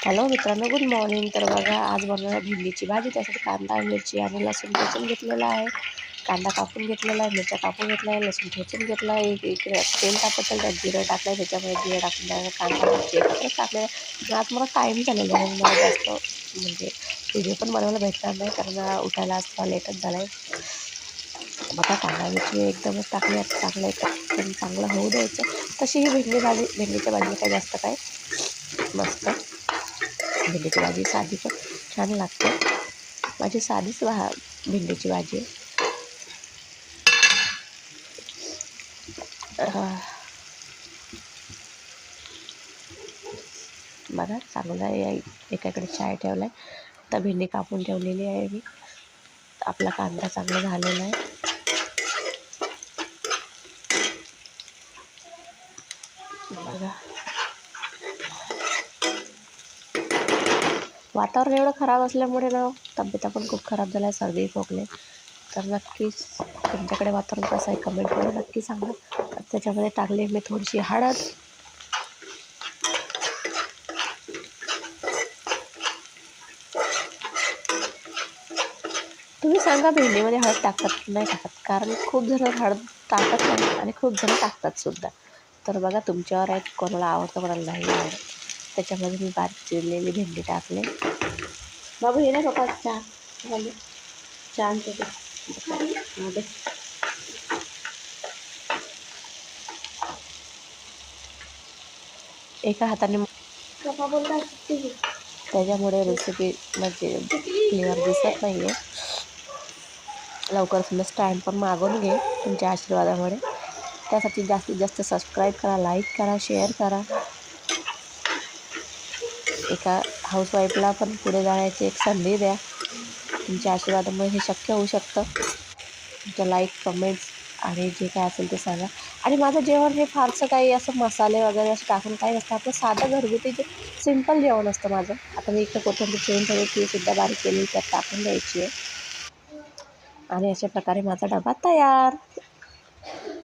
Hello मित्रांनो good morning तर बघा आज बनवणार भेंडीची भाजी. त्यासाठी कांदा मिरची आणि लसूण ठेचून घेतलेला आहे. कांदा कापून घेतलेला आहे मिरच्या कापून घेतला आहे लसूण ठेचून घेतला आहे. एक इकडे तेल टाकत त्यात जिरं टाकलं आहे त्याच्यामध्ये जिरं टाकून द्यायला कांदा मिरची एकत्रच टाकले आज मला टाईम झालेला आहे मला जास्त म्हणजे व्हिडिओ पण बनवायला भेटणार नाही कारण उठायला आज थोडा लेटच झाला आहे बघा कांदा मिरची एकदमच टाकले टाकलं पण चांगलं होऊ द्यायचं. तशी ही भेंडी भाजी भेंडीच्या भाजीला काय जास्त काय मस्त. भेंडीची भाजी साधी पण छान लागते. माझी साधीच वा भेंडीची भाजी. आहे. बघा चांगलं आहे एकाकडे चाय ठेवला आहे आता भेंडी कापून ठेवलेली आहे मी. आपला कांदा चांगला झालेला आहे. बघा. वातावरण एवढं खराब असल्यामुळे ना तब्येत पण खूप खराब झाल्या सर्दी खोकले. तर नक्कीच तुमच्याकडे वातावरण कसं आहे कमेंट करून नक्की सांगा. तर त्याच्यामध्ये टाकली मी थोडीशी हळद. तुम्ही सांगा भेंडीमध्ये हळद टाकतात की नाही टाकत? कारण खूप जण हळद टाकत नाही आणि खूप जण टाकतात सुद्धा. तर बघा तुमच्यावर आहे कोणाला आवडतं कोणाला नाही आवडत. त्याच्यामध्ये मी बारीक चिरलेली भेंडी टाकले. बाबू ये ना पप्पा चहा? झाली. छान ते एका हाताने त्याच्यामुळे रेसिपी म्हणजे क्लिअर दिसत नाही आहे लवकर तुम्ही स्टँड पण मागून घे तुमच्या आशीर्वादामुळे. त्यासाठी जास्तीत जास्त सबस्क्राईब करा लाईक करा शेअर करा. एका हाऊसवाईफला पण पुढे जाण्याची एक संधी द्या. तुमच्या आशीर्वादामुळे हे शक्य होऊ शकतं. तुमच्या लाईक कमेंट्स आणि जे काय असेल ते सांगा. आणि माझं जेवण हे फारसं काही असं मसाले वगैरे असं टाकून काही नसतं. आपलं साधं घरगुती जे सिंपल जेवण असतं माझं. आता मी इकडं कोथिंबीर चिरून ठेवली ती सुद्धा बारीक केली त्यात टाकून द्यायची आहे. आणि अशा प्रकारे माझा डबा तयार.